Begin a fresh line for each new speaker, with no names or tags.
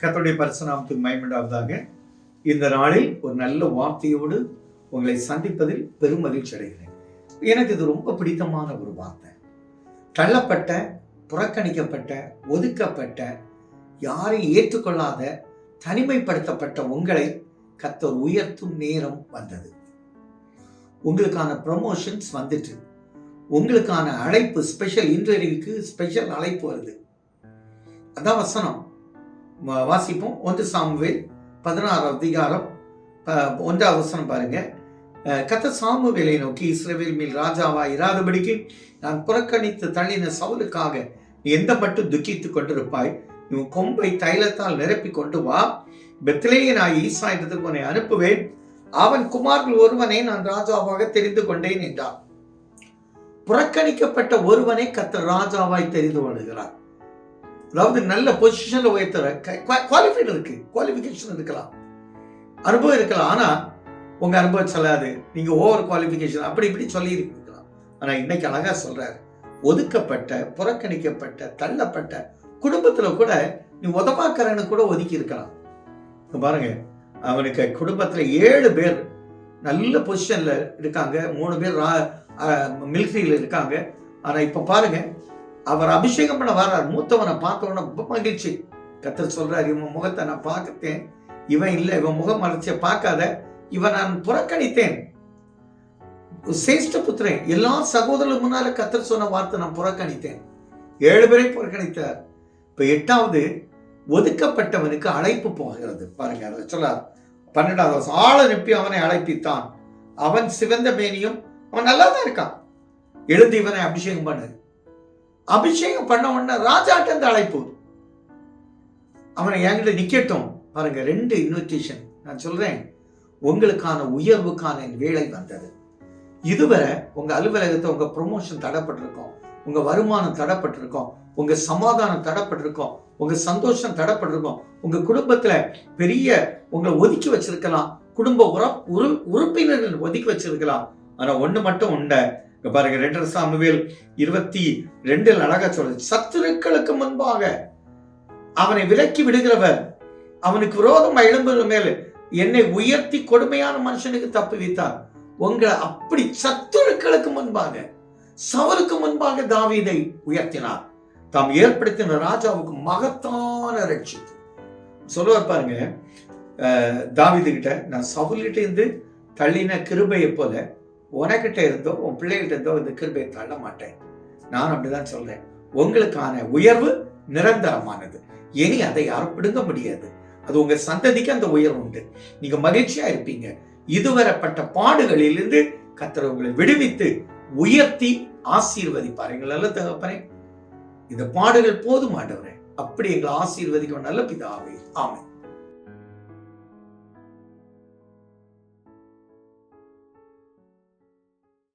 கத்தோடைய பரிசுநாமத்துக்கு மயமண்டாவதாக இந்த நாளில் ஒரு நல்ல வார்த்தையோடு உங்களை சந்திப்பதில் பெரும் மகிழ்ச்சி அடைகிறேன். எனக்கு இது ரொம்ப பிடித்தமான ஒரு வார்த்தை. தள்ளப்பட்ட புறக்கணிக்கப்பட்ட ஒதுக்கப்பட்ட யாரையும் ஏற்றுக்கொள்ளாத தனிமைப்படுத்தப்பட்ட உங்களை கத்தர் உயர்த்தும் நேரம் வந்தது. உங்களுக்கான ப்ரமோஷன்ஸ் வந்துட்டு. உங்களுக்கான அழைப்பு ஸ்பெஷல் இன்டர்வியூக்கு ஸ்பெஷல் அழைப்பு வருது. அதான் வசனம். வாசிப்போம். ஒன்று சாமுவேல் பதினாறு அதிகாரம் ஒன்றாவது வசனம் பாருங்க. கத்த சாமுவேலை நோக்கி இஸ்ரேவேல் மேல் ராஜாவா இராதபடிக்கு நான் புறக்கணித்து தள்ளின சவுலுக்காக நீ எந்த மட்டும் துக்கித்துக் கொண்டிருப்பாய்? நீ உன் கொம்பை தைலத்தால் நிரப்பி கொண்டு வா. பெத்திலேயே நான் ஈசா என்றதுக்கு உன்னை அனுப்புவேன். அவன் குமார்கள் ஒருவனை நான் ராஜாவாக தெரிந்து கொண்டேன் என்றான் புறக்கணிக்கப்பட்ட ஒருவனை கத்தர் ராஜாவாய் தெரிந்து கொள்கிறார். அதாவது நல்ல பொசிஷனில் உயர்த்துற. குவாலிஃபைடு இருக்கு. குவாலிஃபிகேஷன் இருக்கலாம். அனுபவம் இருக்கலாம். ஆனால் உங்கள் அனுபவம் சொல்லாது. நீங்கள் ஓவர் குவாலிஃபிகேஷன் அப்படி இப்படி சொல்லியிருக்கலாம் ஆனால் இன்னைக்கு அழகாக சொல்றாரு. ஒதுக்கப்பட்ட புறக்கணிக்கப்பட்ட தள்ளப்பட்ட குடும்பத்தில் கூட நீ உதவாக்கரனு கூட ஒதுக்கி இருக்கலாம். பாருங்க. அவனுக்கு குடும்பத்தில் ஏழு பேர் நல்ல பொசிஷனில் இருக்காங்க. மூணு பேர் மிலிட்ரியில் இருக்காங்க. ஆனால் இப்போ பாருங்கள் அவர் அபிஷேகம் பண்ண வர்றார் மூத்தவனை பார்த்தவன ரொம்ப மகிழ்ச்சி. கத்தர் சொல்றாரு இவன் முகத்தை நான் பார்க்கத்தேன். இவன் இல்லை இவன் முகம் மறைச்சிய பார்க்காத. இவன் நான் புறக்கணித்தேன். சேஷ்ட புத்திரன் எல்லா சகோதரர்களுக்கு முன்னால கத்தர் சொன்ன வார்த்தை நான் புறக்கணித்தேன். ஏழு பேரை புறக்கணித்தார். இப்போ எட்டாவது ஒதுக்கப்பட்டவனுக்கு அழைப்பு போகிறது. பாருங்க அதை சொல்லார். பன்னெண்டாவது வருஷம் ஆளை அனுப்பி அவனை அழைப்பித்தான். அவன் சிவந்த மேனியும் அவன் நல்லா தான் இருக்கான். எழுதி இவனை அபிஷேகம் பண்ணு. அபிஷேகம் பண்ண உடனே ராஜாட்ட இந்த அழைப்பு. அவனை என்கிட்ட நிக்கட்டும். பாருங்க ரெண்டு இன்விடேஷன் நான் சொல்றேன் உங்களுக்கான உயர்வுக்கான வேலை வந்தது. இதுவரை உங்க அலுவலகத்தை உங்க ப்ரொமோஷன் தடைப்பட்டிருக்கோம். உங்க வருமானம் தடைப்பட்டிருக்கோம். உங்க சமாதானம் தடைப்பட்டிருக்கோம். உங்க சந்தோஷம் தடைப்பட்டிருக்கோம். உங்க குடும்பத்துல பெரிய உங்களை ஒதுக்கி வச்சிருக்கலாம். குடும்ப உற உறு உறுப்பினர்கள் ஒதுக்கி வச்சிருக்கலாம். ஆனா ஒண்ணு மட்டும் உண்ட. இங்க பாருங்க ரெண்டு சாமுவேல் இருபத்தி ரெண்டில் அழகா சொல்றது சத்துருக்களுக்கு முன்பாக அவனை விலக்கி விடுகிறவர் அவனுக்கு விரோதமா எழும்புற மேல் என்னை உயர்த்தி கொடுமையான மனுஷனுக்கு தப்பு வைத்தார். உங்களை அப்படி சத்துருக்களுக்கு முன்பாக சவருக்கு முன்பாக தாவீதை உயர்த்தினார். தாம் ஏற்படுத்தின ராஜாவுக்கு மகத்தான ரட்சிப்பு. சொல்லுவார் பாருங்க அஹ், தாவீது கிட்ட நான் சவுல்கிட்ட இருந்து தள்ளின கிருபையை போல உனக்கிட்ட இருந்தோ உன் பிள்ளைகிட்ட இருந்தோ இந்த கிருபையை தள்ள மாட்டேன். நான் அப்படிதான் சொல்றேன். உங்களுக்கான உயர்வு நிரந்தரமானது. இனி அதை யாரும் பிடுங்க முடியாது. அது உங்க சந்ததிக்கு அந்த உயர்வு உண்டு. நீங்க மகிழ்ச்சியா இருப்பீங்க. இதுவரைப்பட்ட பாடுகளிலிருந்து கத்தர் உங்களை விடுவித்து உயர்த்தி ஆசீர்வதிப்பார். எங்கள் நல்ல தகப்பனே இந்த பாடுகள் போதும் அப்படி எங்களை ஆசீர்வதிக்கும் நல்ல பிதாவே. ஆமை